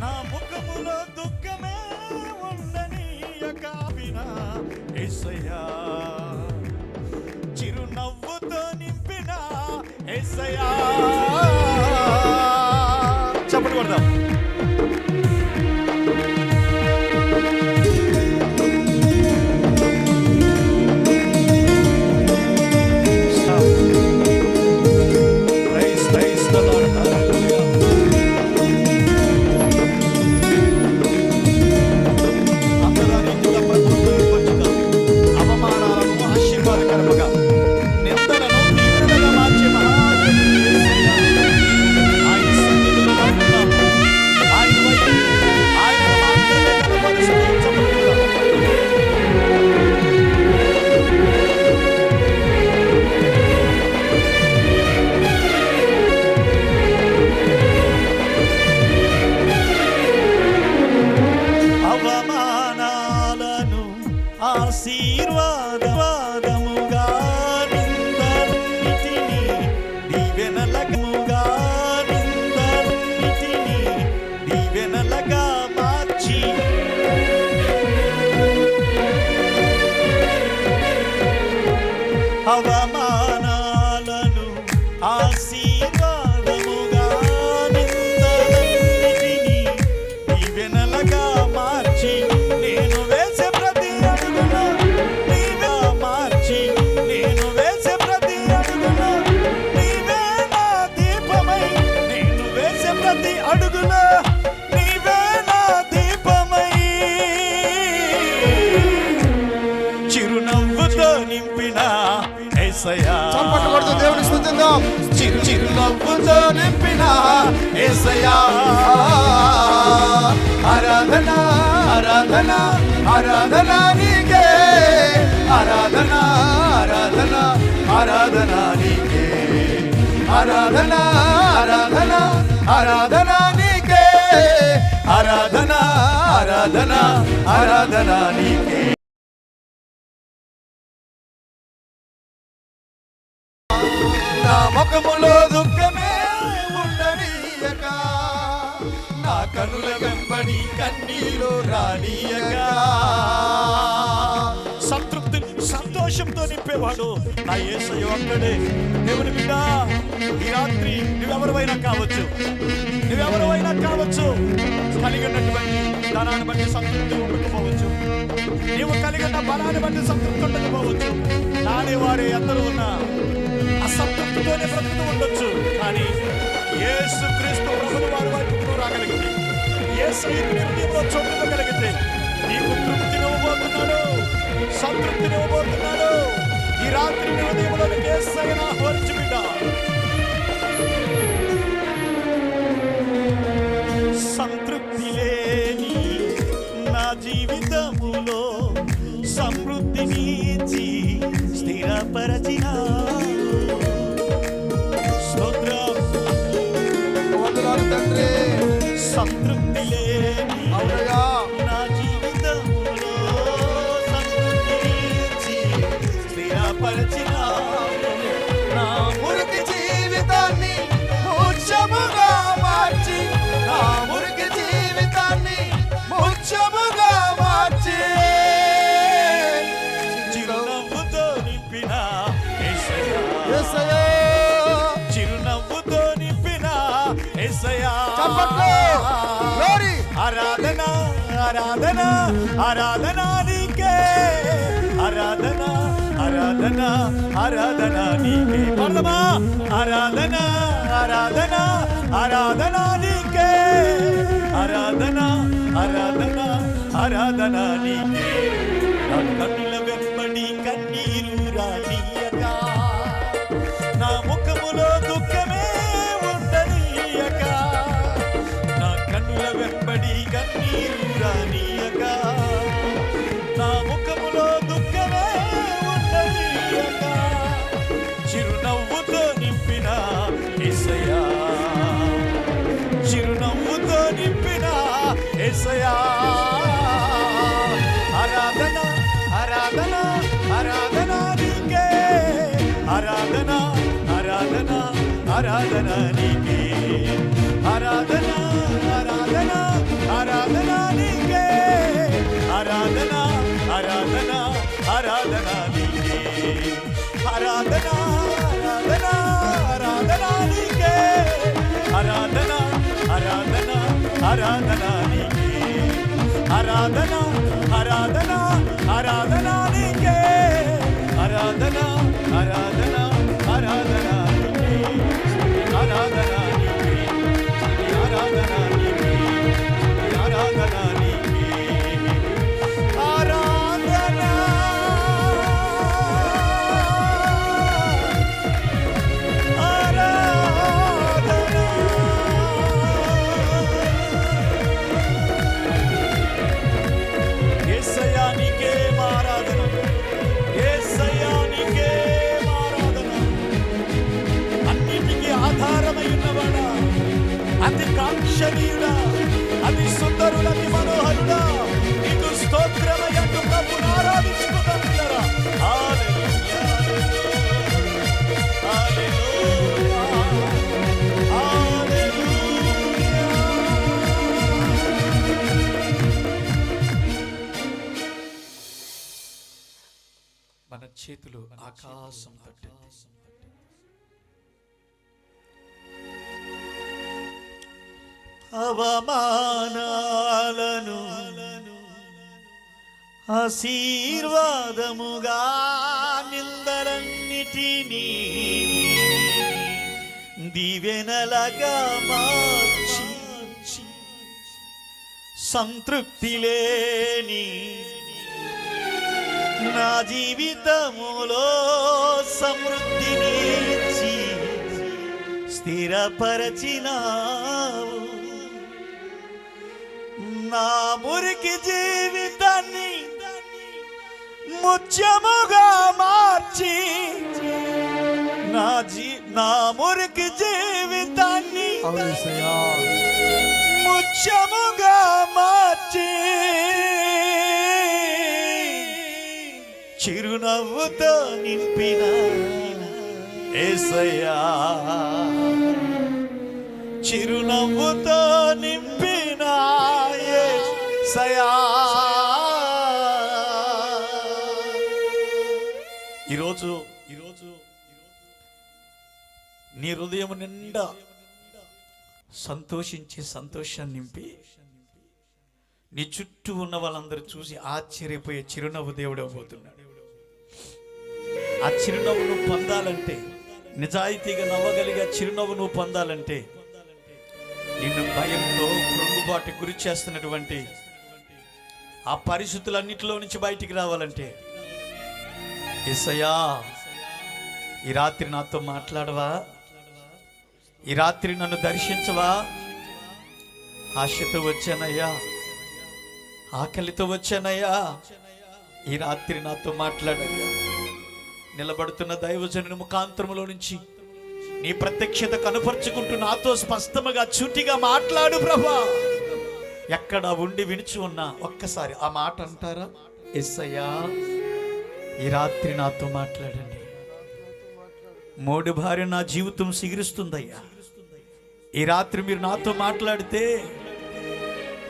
నా ముఖములో దుఃఖమే ఉండనీయక వినా ఎస్సయ్యా చిరునవ్వుతో నింపిన ఎస్సయ్యా చప్పటి కొడదాం. ఏసయ్యా ఆరాధన ఆరాధన ఆరాధన నీకే. ఆరాధన ఆరాధన ఆరాధన నీకే. ఆరాధన ఆరాధన ఆరాధన నీకే. ఆరాధన ఆరాధన ఆరాధన నీకే. నా ముఖములో దుఃఖమే కనుల వెంబడి కన్నీరు రానియగా. సంతృప్తి సంతోషంతో నింపేవాడు నా ఏసయ్య ఒక్కడే. దేవుని బిడ్డ ఈ రాత్రి నువ్వెవరివైనా కావచ్చు. నువ్వెవరివైనా కావచ్చు. కలిగి ఉన్నటువంటి ధనాన్ని బట్టి సంతృప్తి ఉండకపోవచ్చు. నీవు కలిగిన బలాన్ని బట్టి సంతృప్తి ఉండకపోవచ్చు. నాడే వారే అందరూ ఉన్న. అసంతృప్తితోనే బ్రతుకుతూ ఉండొచ్చు. కానీ ఏసు క్రీస్తు ప్రభుని యేసయ్యకు నీ హృదయంలో చోటు ఇవ్వగలిగితే నీకు తృప్తినివ్వబోతున్నాడు సంతృప్తినివ్వబోతున్నాడు ఈ రాత్రి నీ హృదయంలో యేసయ్యను ఆహ్వానించు ఆరాధన నీకే ఆరాధన ఆరాధన ఆరాధన నీకే పాడదామా ఆరాధన ఆరాధన ఆరాధన నీకే ఆరాధన ఆరాధన ఆరాధన నీకే आराधना नीके आराधना आराधना आराधना नीके आराधना आराधना आराधना नीके आराधना आराधना आराधना नीके आराधना आराधना आराधना नीके आराधना आराधना आराधना नीके आराधना आराधना ఆకాశం తట్టింది అవమానాలను ఆశీర్వాదముగా నిందరన్నిటినీ దివెనలగా మార్చి సంతృప్తి లేని నా జీవితములో సమృద్ధినిచ్చి స్థిరపరచినావు. నా మురికి జీవితాన్ని ముత్యముగా మార్చి నా జీ నా మురికి జీవితాన్ని చిరునవ్వుతో నింపిన ఏసయ్యా. చిరునవ్వుతో నింపిన ఏసయ్యా. ఈరోజు ఈరోజు నీ హృదయం నిండా సంతోషించి సంతోషాన్ని నింపి నీ చుట్టూ ఉన్న వాళ్ళందరూ చూసి ఆశ్చర్యపోయే చిరునవ్వు దేవుడు పోతున్నాడు ఆ చిరునవ్వు నువ్వు పొందాలంటే నిజాయితీగా నవ్వగలిగే చిరునవ్వు నువ్వు పొందాలంటే నిన్ను భయంతో కృంగుబాటు గురి చేస్తున్నటువంటి ఆ పరిస్థితులన్నిటిలో నుంచి బయటికి రావాలంటే ఎసయా ఈ రాత్రి నాతో మాట్లాడవా? ఈ రాత్రి నన్ను దర్శించవా? ఆశతో వచ్చానయ్యా ఆకలితో వచ్చానయ్యా ఈ రాత్రి నాతో మాట్లాడయ్యా. నిలబడుతున్న దైవజనుని ముఖాంతరములో నుంచి నీ ప్రత్యక్షత కనుపరుచుకుంటూ నాతో స్పష్టముగా చూటిగా మాట్లాడు ప్రభా. ఎక్కడ ఉండి వినిచి ఉన్నా ఒక్కసారి ఆ మాట అంటారా? ఎస్సయ్యా ఈ రాత్రి నాతో మాట్లాడండి. మూడు భార్య నా జీవితం సిగిరిస్తుందయ్యా. ఈ రాత్రి మీరు నాతో మాట్లాడితే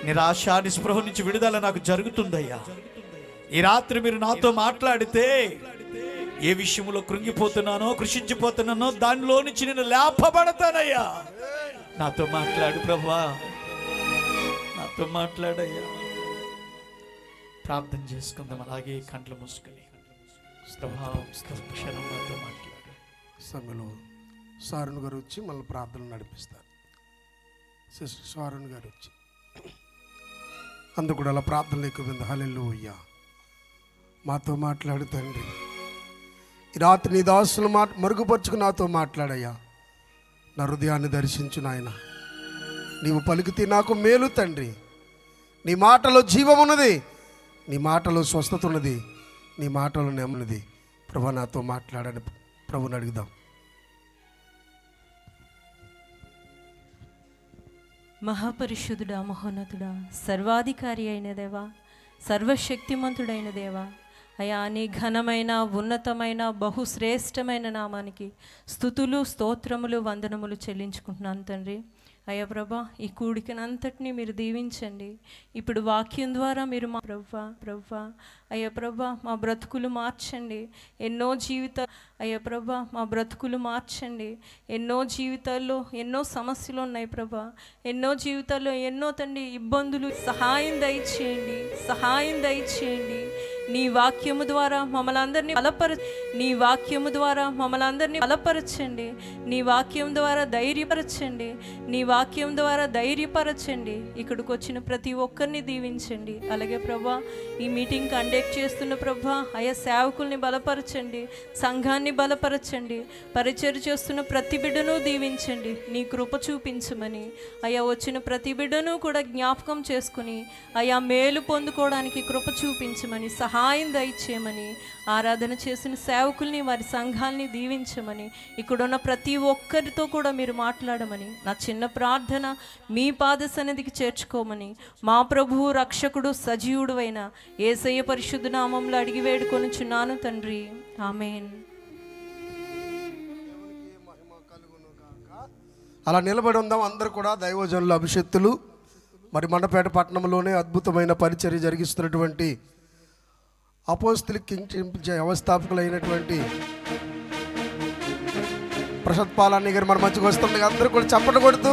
నిరాశ నిస్పృహ నుంచి విడుదల నాకు జరుగుతుందయ్యా. ఈ రాత్రి మీరు నాతో మాట్లాడితే ఏ విషయంలో కృంగిపోతున్నానో కృషించిపోతున్నానో దానిలో నుంచి నేను లేపబడతానయ్యా. నాతో మాట్లాడు ప్రభా. నాతో మాట్లాడయ్యా. ప్రార్థన చేసుకుందాం. అలాగే కండ్లు మూసుకొని. ప్రభా ఒక్క క్షణం నాతో మాట్లాడు. సారుణ్ గారు వచ్చి మళ్ళీ ప్రార్థన నడిపిస్తారు. సిస్టర్ సారుణ్ గారు వచ్చి. అందుకు అలా ప్రార్థనలు ఎక్కువ హలెల్లు అయ్యా మాతో మాట్లాడు తండ్రి. ఈ రాత్రి నీ దాసులు మా మరుగుపరుచుకు నాతో మాట్లాడయ్యా. నా హృదయాన్ని దర్శించు నాయన. నీవు పలికితే నాకు మేలు తండ్రి. నీ మాటలో జీవం ఉన్నది నీ మాటలో స్వస్థత ఉన్నది నీ మాటలో నెమ్మది ప్రభు నాతో మాట్లాడని ప్రభుని అడుగుదాం. మహాపరిశుద్ధుడా మహోన్నతుడా సర్వాధికారి అయిన దేవా సర్వశక్తిమంతుడైన దేవా అయా నీ ఘనమైన ఉన్నతమైన బహుశ్రేష్టమైన నామానికి స్థుతులు స్తోత్రములు వందనములు చెల్లించుకుంటున్నాను తండ్రి. అయ్యా ప్రభా ఈ కూడికనంతటినీ మీరు దీవించండి. ఇప్పుడు వాక్యం ద్వారా మీరు మా ప్రవ్వా ప్రవ్వా అయ్యా ప్రభా మా బ్రతుకులు మార్చండి. ఎన్నో జీవిత అయ్యా ప్రభా మా బ్రతుకులు మార్చండి. ఎన్నో జీవితాల్లో ఎన్నో సమస్యలు ఉన్నాయి ప్రభా. ఎన్నో జీవితాల్లో ఎన్నో తండ్రి ఇబ్బందులు సహాయం దయచేయండి. సహాయం దయచేయండి. నీ వాక్యము ద్వారా మమ్మల్ని అందరినీ బలపర నీ వాక్యము ద్వారా మమ్మల్ని అందరినీ బలపరచండి. నీ వాక్యం ద్వారా ధైర్యపరచండి. నీ వాక్యం ద్వారా ధైర్యపరచండి. ఇక్కడికి వచ్చిన ప్రతి ఒక్కరిని దీవించండి. అలాగే ప్రభా ఈ మీటింగ్ కండక్ట్ చేస్తున్న ప్రభా అయా సేవకుల్ని బలపరచండి. సంఘాన్ని బలపరచండి. పరిచయం చేస్తున్న ప్రతి బిడ్డను దీవించండి. నీ కృప చూపించమని. అయా వచ్చిన ప్రతి బిడ్డను కూడా జ్ఞాపకం చేసుకుని అయా మేలు పొందుకోవడానికి కృప చూపించమని సహా సహాయం దయచేయమని ఆరాధన చేసిన సేవకుల్ని వారి సంఘాల్ని దీవించమని ఇక్కడున్న ప్రతి ఒక్కరితో కూడా మీరు మాట్లాడమని నా చిన్న ప్రార్థన మీ పాద సన్నిధికి చేర్చుకోమని మా ప్రభువు రక్షకుడు సజీవుడు అయిన ఏసయ్య పరిశుద్ధ నామంలో అడిగి వేడుకొనుచున్నాను తండ్రి. ఆమెన్. అలా నిలబడి ఉందాం. అందరూ కూడా దైవజనుల అభిషక్తులు. మరి మండపేట పట్టణంలోనే అద్భుతమైన పరిచర్య జరిగిస్తున్నటువంటి అపోస్తులిక్ కింగ్ వ్యవస్థాపకులైనటువంటి ప్రసాద్ పాలాన్ని గారు మన మధ్యకు వస్తుండగా అందరూ కూడా చప్పట కొడుతూ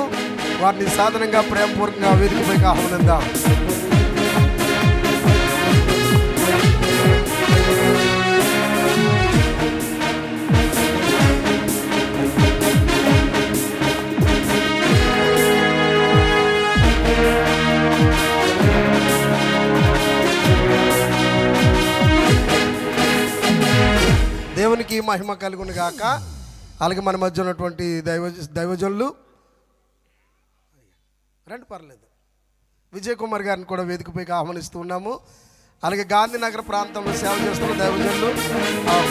వారిని సాధనంగా ప్రేమపూర్వకంగా వేదికపైకి ఆహ్వానిద్దాం. దేవునికి మహిమ కలుగును గాక. అలాగే మన మధ్య ఉన్నటువంటి దైవ దైవజనులు. రండి పర్లేదు. విజయ్ కుమార్ గారిని కూడా వేదికపైకి ఆహ్వానిస్తూ ఉన్నాము. అలాగే గాంధీనగర్ ప్రాంతంలో సేవ చేస్తున్న దైవజనులు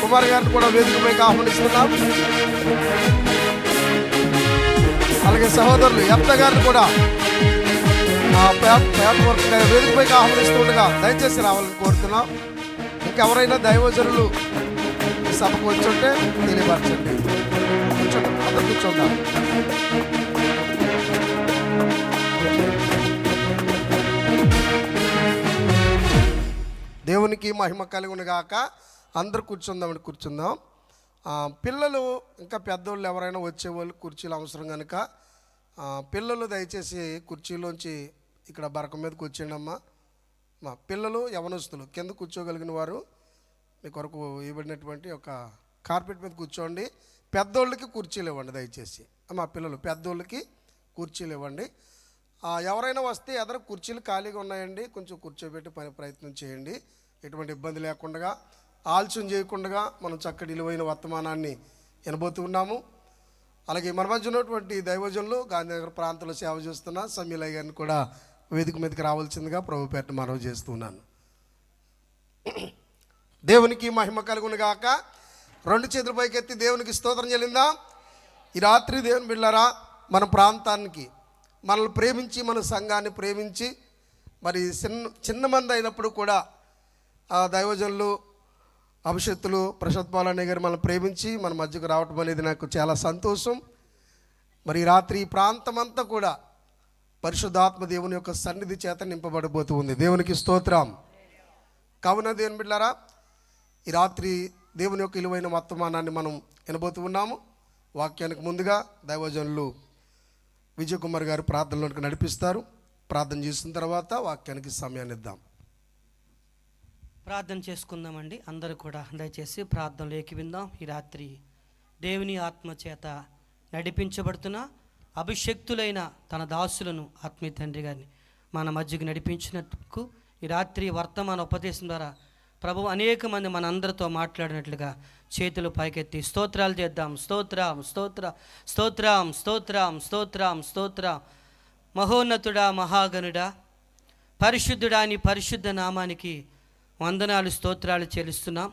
కుమార్ గారిని కూడా వేదికపైకి ఆహ్వానిస్తున్నాం. అలాగే సహోదరులు ఎప్త గారిని కూడా ఆ, పేపర్ వేదికపైకి ఆహ్వానిస్తుండగా దయచేసి రావాలని కోరుతున్నాం. ఇంకెవరైనా దైవజనులు సభకు వచ్చి ఉంటే తెలియపరచండి. కూర్చోండి అందరు కూర్చోండి. దేవునికి మహిమ కలిగిన గాక. అందరు కూర్చుందామని కూర్చుందాం. పిల్లలు ఇంకా పెద్దోళ్ళు ఎవరైనా వచ్చేవాళ్ళు కుర్చీలు అవసరం కనుక పిల్లలు దయచేసి కుర్చీలోంచి ఇక్కడ బరక మీద కూర్చోండమ్మా మా పిల్లలు యవనస్తులు కింద కూర్చోగలిగిన వారు మీ కొరకు ఇవ్వబడినటువంటి ఒక కార్పెట్ మీద కూర్చోండి. పెద్దోళ్ళకి కుర్చీలు ఇవ్వండి దయచేసి. మా పిల్లలు పెద్దోళ్ళకి కుర్చీలు ఇవ్వండి. ఎవరైనా వస్తే ఎదరు కుర్చీలు ఖాళీగా ఉన్నాయండి కొంచెం కూర్చోబెట్టి పని ప్రయత్నం చేయండి. ఎటువంటి ఇబ్బంది లేకుండా ఆలస్యం చేయకుండా మనం చక్కటి విలువైన వర్తమానాన్ని వినబోతున్నాము అలాగే మన మధ్య ఉన్నటువంటి దైవజనులు గాంధీనగర్ ప్రాంతంలో సేవ చేస్తున్న సమీలయ్య గారిని కూడా వేదిక మీదకి రావాల్సిందిగా ప్రభు పేట మనవి చేస్తున్నాను దేవునికి మహిమ కలుగునుగాక రెండు చేతుల పైకెత్తి దేవునికి స్తోత్రం చెల్లిందా. ఈ రాత్రి దేవుని బిళ్ళరా మన ప్రాంతానికి మనల్ని ప్రేమించి మన సంఘాన్ని ప్రేమించి మరి చిన్న చిన్న మంది అయినప్పుడు కూడా ఆ దైవజనులు అభిషత్తులు ప్రసాద్ పాలనే గారు మనల్ని ప్రేమించి మన మధ్యకు రావటం అనేది నాకు చాలా సంతోషం. మరి రాత్రి ఈ ప్రాంతమంతా కూడా పరిశుద్ధాత్మ దేవుని యొక్క సన్నిధి చేత నింపబడబోతూ ఉంది. దేవునికి స్తోత్రం. కావున దేవుని బిడ్డారా ఈ రాత్రి దేవుని యొక్క విలువైన వర్తమానాన్ని మనం వినబోతూ ఉన్నాము. వాక్యానికి ముందుగా దైవజనులు విజయ్ కుమార్ గారు ప్రార్థనలోనికి నడిపిస్తారు. ప్రార్థన చేసిన తర్వాత వాక్యానికి సమయాన్ని ఇద్దాం. ప్రార్థన చేసుకుందామండి. అందరూ కూడా దయచేసి ప్రార్థనలు ఏకివిందాం ఈ రాత్రి దేవుని ఆత్మ చేత నడిపించబడుతున్న అభిషక్తులైన తన దాసులను ఆత్మీయ తండ్రి గారిని మన మధ్యకు నడిపించినట్టుకు ఈ రాత్రి వర్తమాన ఉపదేశం ద్వారా ప్రభు అనేక మంది మన అందరితో మాట్లాడినట్లుగా చేతులు పైకెత్తి స్తోత్రాలు చేద్దాం. స్తోత్రం స్తోత్ర స్తోత్రం స్తోత్రం స్తోత్రం స్తోత్రం. మహోన్నతుడా మహాగణుడా పరిశుద్ధుడా అని పరిశుద్ధ నామానికి వందనాలు స్తోత్రాలు చెల్లిస్తున్నాం.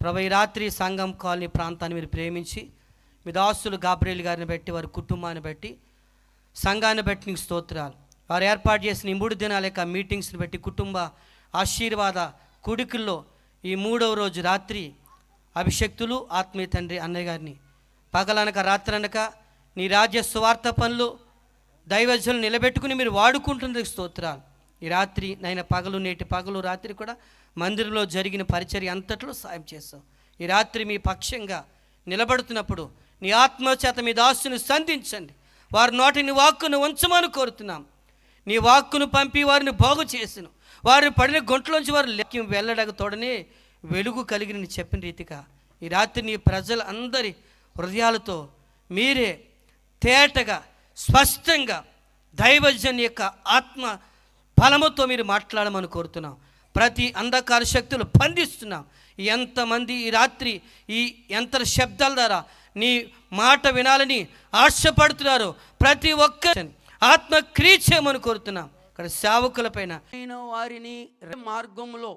ప్రభు ఈ రాత్రి సంఘం కాలనీ ప్రాంతాన్ని మీరు ప్రేమించి మీ దాసులు గాబ్రేలు గారిని బట్టి వారి కుటుంబాన్ని బట్టి సంఘాన్ని బట్టి నీకు స్తోత్రాలు. వారు ఏర్పాటు చేసిన ఈ మూడు దినాల యొక్క మీటింగ్స్ని బట్టి కుటుంబ ఆశీర్వాద కుడికుల్లో ఈ మూడవ రోజు రాత్రి అభిషక్తులు ఆత్మీయ తండ్రి అన్నయ్య గారిని. పగలనక రాత్రనక నీ రాజ్య స్వార్థ పనులు దైవజనులు నిలబెట్టుకుని మీరు వాడుకుంటుంది స్తోత్రాలు. ఈ రాత్రి నైనా పగలు నేటి పగలు రాత్రి కూడా మందిరంలో జరిగిన పరిచర్య అంతట్లో సాయం చేస్తాం ఈ రాత్రి మీ పక్షంగా నిలబడుతున్నప్పుడు నీ ఆత్మచేత మీ దాసుని సంధించండి. వారి నోటిని వాక్కును ఉంచమని కోరుతున్నాం. నీ వాక్కును పంపి వారిని బాగు చేసిను. వారిని పడిన గొంట్లోంచి వారు లెక్కి వెళ్ళడక తోడనే వెలుగు కలిగిన చెప్పిన రీతిగా ఈ రాత్రి నీ ప్రజలందరి హృదయాలతో మీరే తేటగా స్పష్టంగా దైవజన్ యొక్క ఆత్మ ఫలముతో మీరు మాట్లాడమని కోరుతున్నాం. ప్రతి అంధకార శక్తులు బంధిస్తున్నాం. ఎంతమంది ఈ రాత్రి ఈ యంత్ర శబ్దాల ద్వారా నీ మాట వినాలని ఆశపడుతున్నారు ప్రతి ఒక్క ఆత్మ క్రియ చేయమని కోరుతున్నాం. అక్కడ సేవకులపైన అయిన వారిని మార్గంలో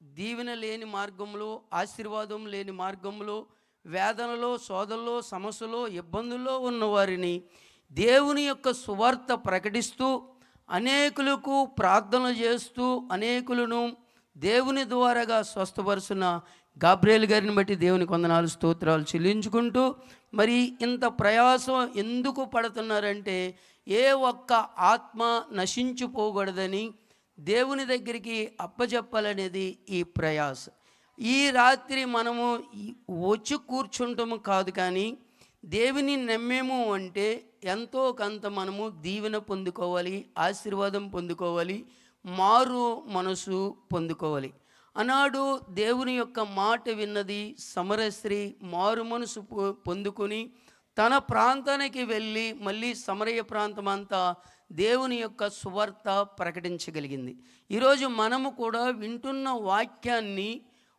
దీవెన లేని మార్గంలో ఆశీర్వాదం లేని మార్గంలో వేదనలో శోధనలో సమస్యలో ఇబ్బందుల్లో ఉన్న వారిని దేవుని యొక్క సువార్త ప్రకటిస్తూ అనేకులకు ప్రార్థన చేస్తూ అనేకులను దేవుని ద్వారాగా స్వస్థపరుచున్న గాబ్రేల్ గారిని బట్టి దేవుని కొందనాలు స్తోత్రాలు చెల్లించుకుంటూ మరి ఇంత ప్రయాసం ఎందుకు పడుతున్నారంటే ఏ ఒక్క ఆత్మ నశించిపోకూడదని దేవుని దగ్గరికి అప్పచెప్పాలనేది ఈ ప్రయాస. ఈ రాత్రి మనము వచ్చి కూర్చుంటాము కాదు కానీ దేవుని నమ్మేము అంటే ఎంతో కొంత మనము దీవెన పొందుకోవాలి ఆశీర్వాదం పొందుకోవాలి మారు మనసు పొందుకోవాలి. అనాడు దేవుని యొక్క మాట విన్నది సమరశ్రీ మారు మనసు పొందుకొని తన ప్రాంతానికి వెళ్ళి మళ్ళీ సమరయ ప్రాంతం అంతా దేవుని యొక్క సువార్త ప్రకటించగలిగింది. ఈరోజు మనము కూడా వింటున్న వాక్యాన్ని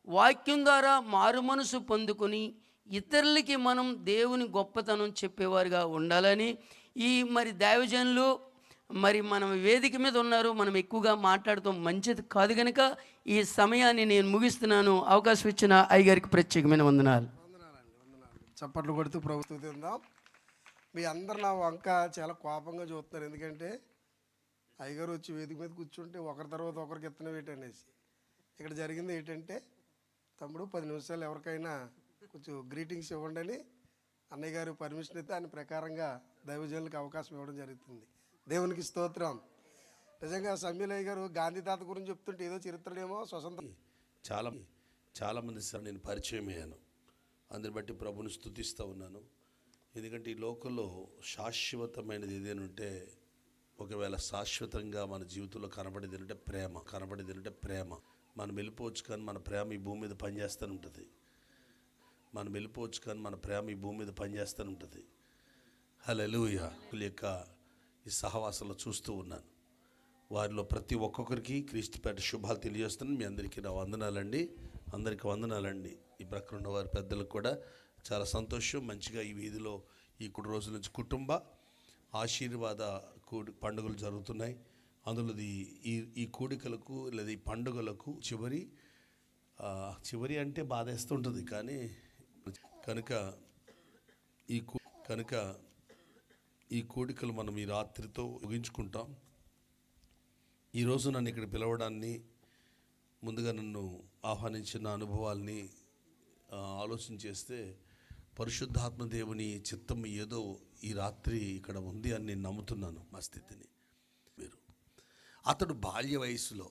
వాక్యం ద్వారా మారు మనసు పొందుకొని ఇతరులకి మనం దేవుని గొప్పతనం చెప్పేవారుగా ఉండాలని ఈ మరి దైవజనులు మరి మనం వేదిక మీద ఉన్నారు. మనం ఎక్కువగా మాట్లాడటం మంచిది కాదు కనుక ఈ సమయాన్ని నేను ముగిస్తున్నాను. అవకాశం ఇచ్చిన అయ్యగారికి ప్రత్యేకమైన వందనాలు. చప్పట్లు కొడుతూ ప్రభుత్వం తిందాం. మీ అందరు నా వంక చాలా కోపంగా చూస్తున్నారు. ఎందుకంటే అయ్యగారు వచ్చి వేదిక మీద కూర్చుంటే ఒకరి తర్వాత ఒకరికి ఎత్తనం ఏంటనేసి. ఇక్కడ జరిగింది ఏంటంటే తమ్ముడు పది నిమిషాలు ఎవరికైనా కొంచెం గ్రీటింగ్స్ ఇవ్వండి అని అన్నయ్య గారు పర్మిషన్ ఇస్తే ఆయన ప్రకారంగా దైవజనులకు అవకాశం ఇవ్వడం జరుగుతుంది. దేవునికి స్తోత్రం. నిజంగా సమీలయ్య గారు గాంధీ తాత గురించి చెప్తుంటే ఏదో చరిత్రలేమో స్వతంత్ర చాలా చాలామంది సార్ నేను పరిచయం అయ్యాను. అందుని బట్టి ప్రభుని స్థుతిస్తూ ఉన్నాను. ఎందుకంటే ఈ లోకంలో శాశ్వతమైనది ఏదైనా ఉంటే ఒకవేళ శాశ్వతంగా మన జీవితంలో కనబడేది ఏంటంటే ప్రేమ కనబడేది ఏంటంటే ప్రేమ. మనం వెళ్ళిపోవచ్చు కానీ మన ప్రేమ ఈ భూమి మీద పనిచేస్తూనే ఉంటుంది. మనం వెళ్ళిపోవచ్చు కానీ మన ప్రేమ ఈ భూమి మీద పనిచేస్తూనే ఉంటుంది. హలెలూయ యొక్క ఈ సహవాసంలో చూస్తూ ఉన్నాను. వారిలో ప్రతి ఒక్కొక్కరికి క్రీస్తుపేట శుభాలు తెలియజేస్తున్నాను. మీ అందరికీ నా వందనాలండి. అందరికీ వందనాలండి. ఈ ప్రక్కన ఉన్న వారి పెద్దలకు కూడా చాలా సంతోషం. మంచిగా ఈ వీధిలో ఈ కుడి రోజుల నుంచి కుటుంబ ఆశీర్వాద కూడి పండుగలు జరుగుతున్నాయి. అందులో ఈ- ఈ కూడికలకు లేదా ఈ పండుగలకు చివరి చివరి అంటే బాధేస్తుంటుంది. కానీ కనుక ఈ కనుక ఈ కోడికలు మనం ఈ రాత్రితో ముగించుకుంటాం. ఈరోజు నన్ను ఇక్కడ పిలవడాన్ని ముందుగా నన్ను ఆహ్వానించిన అనుభవాల్ని ఆలోచన చేస్తే పరిశుద్ధాత్మ దేవుని చిత్తం ఏదో ఈ రాత్రి ఇక్కడ ఉంది అని నేను నమ్ముతున్నాను మా స్థితిని మీరు. అతడు బాల్య వయసులో